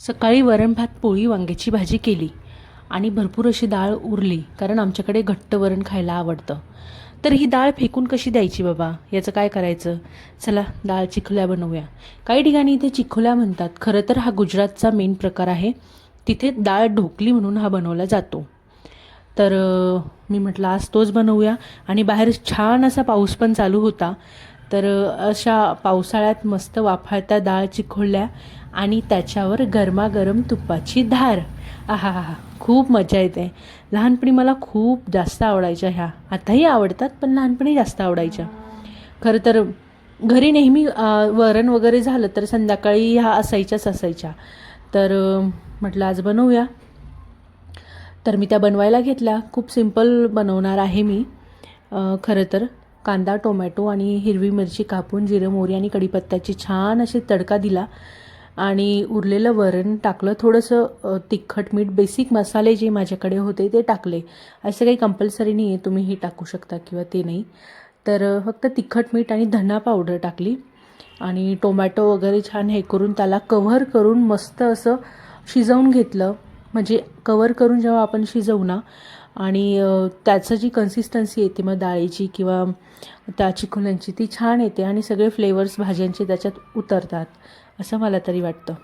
सकाळी वरण भात पोळी वांग्याची भाजी केली आणि भरपूर अशी डाळ उरली कारण आमच्याकडे घट्ट वरण खायला आवडतं. तर ही डाळ फेकून कशी द्यायची बाबा? याचं काय करायचं? चला डाळ चिखोल्या बनवूया. काही ठिकाणी इथे चिखोल्या म्हणतात. खरं तर हा गुजरातचा मेन प्रकार आहे. तिथे डाळ ढोकली म्हणून हा बनवला जातो. तर मी म्हटलं आज तोच बनवूया. आणि बाहेर छान असा पाऊस पण चालू होता. तर अशा पावसाळ्यात मस्त वाफाळत्या डाळ चिखोळल्या आणि त्याच्यावर गरमागरम तुपाची धार. आहा हा खूप मजा येते. लहानपणी मला खूप जास्त आवडायच्या ह्या. आताही आवडतात पण लहानपणी जास्त आवडायच्या. खरं तर घरी नेहमी वरण वगैरे झालं तर संध्याकाळी ह्या असायच्याच असायच्या. तर म्हटलं आज बनवूया. तर मी त्या बनवायला घेतल्या. खूप सिंपल बनवणार आहे मी. खरं तर कांदा टोमॅटो आणि हिरवी मिरची कापून जिरं मोहरी आणि कढीपत्त्याची छान अशी तडका दिला. आणि उरलेलं वरण टाकलं. थोडंसं तिखट मीठ बेसिक मसाले जे माझ्याकडे होते ते टाकले. असं काही कंपल्सरी नाही आहे तुम्ही हे टाकू शकता किंवा ते नाही. तर फक्त तिखट मीठ आणि धना पावडर टाकली. आणि टोमॅटो वगैरे छान हे करून त्याला कव्हर करून मस्त असं शिजवून घेतलं. म्हणजे कवर करून जेव्हा आपण शिजवू ना आणि त्याचं जी कन्सिस्टन्सी येते मग डाळीची किंवा त्या चिकोल्यांची ती छान येते आणि सगळे फ्लेवर्स भाज्यांचे त्याच्यात उतरतात. असं मला तरी वाटतं.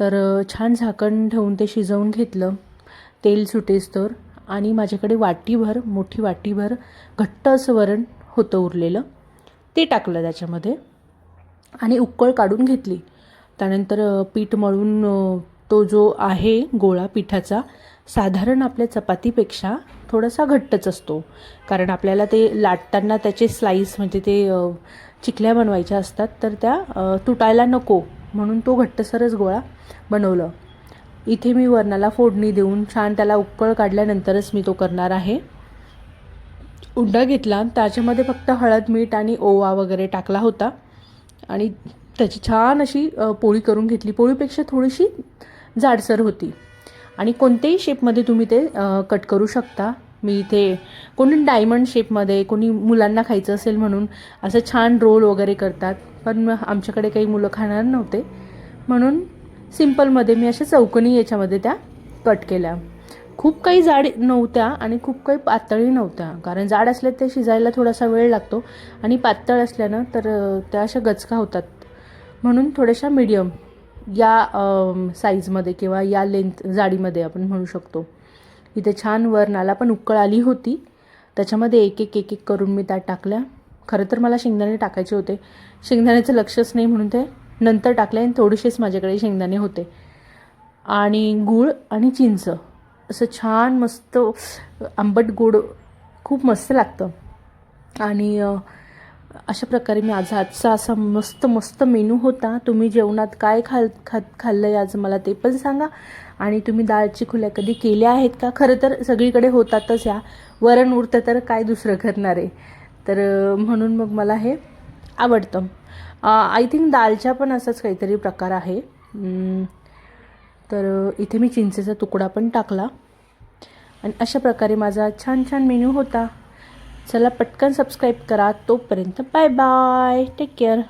तर छान झाकण ठेवून ते शिजवून घेतलं. तेल सुटेस तर. आणि माझ्याकडे वाटीभर मोठी वाटीभर घट्ट असं वरण होतं उरलेलं. ते टाकलं त्याच्यामध्ये. आणि उकळ काढून घेतली. त्यानंतर पीठ मळून तो जो आहे गोळा पिठाचा साधारण आपल्या चपातीपेक्षा थोडासा घट्टच असतो. कारण आपल्याला ते लाटताना त्याचे स्लाईस म्हणजे ते चिकल्या बनवायच्या असतात तर त्या तुटायला नको म्हणून तो घट्टसरच गोळा बनवलं. इथे मी वरणाला फोडणी देऊन छान त्याला उकळ काढल्यानंतरच मी तो करणार आहे. उंडा घेतला त्याच्यामध्ये फक्त हळद मीठ आणि ओवा वगैरे टाकला होता. आणि त्याची छान अशी पोळी करून घेतली. पोळीपेक्षा थोडीशी जाडसर होती. आणि कोणत्याही शेपमध्ये तुम्ही ते कट करू शकता. मी इथे कोणी डायमंड शेपमध्ये कोणी मुलांना खायचं असेल म्हणून असं छान रोल वगैरे करतात. पण आमच्याकडे काही मुलं खाणार नव्हते. म्हणून सिम्पलमध्ये मी अशा चौकनी याच्यामध्ये त्या कट केल्या. खूप काही जाड नव्हत्या आणि खूप काही पातळी नव्हत्या. कारण जाड असल्या ते शिजायला थोडासा वेळ लागतो आणि पातळ असल्यानं तर त्या अशा गचका होतात. म्हणून थोड्याशा मीडियम या साईजमध्ये किंवा या लेंथ जाडीमध्ये आपण म्हणू शकतो. इथे छान वरणाला पण उकळ आली होती. त्याच्यामध्ये एक एक एक एक करून मी त्यात टाकल्या. खरं तर मला शेंगदाणे टाकायचे होते. शेंगदाण्याचं लक्षच नाही म्हणून ते नंतर टाकले आणि थोडेसेच माझ्याकडे शेंगदाणे होते. आणि गूळ आणि चिंच असं छान मस्त आंबट गोड खूप मस्त लागतं. आणि अशा प्रकारे मी आज आजचा असा मस्त मस्त मेनू होता. तुम्ही जेवणात काय खाल खात खाल्लं आहे आज मला ते पण सांगा. आणि तुम्ही डाळची खुल्या कधी केल्या आहेत का? खरं तर सगळीकडे होतातच या. वरण उरतं तर काय दुसरं करणार आहे? तर म्हणून मग मला हे आवडतं. आय थिंक दालच्या पण असाच काहीतरी प्रकार आहे. तर इथे मी चिंचेचा तुकडा पण टाकला. आणि अशा प्रकारे माझा छान छान मेन्यू होता. चला पटकन सबस्क्राईब करा. तोपर्यंत बाय बाय टेक केअर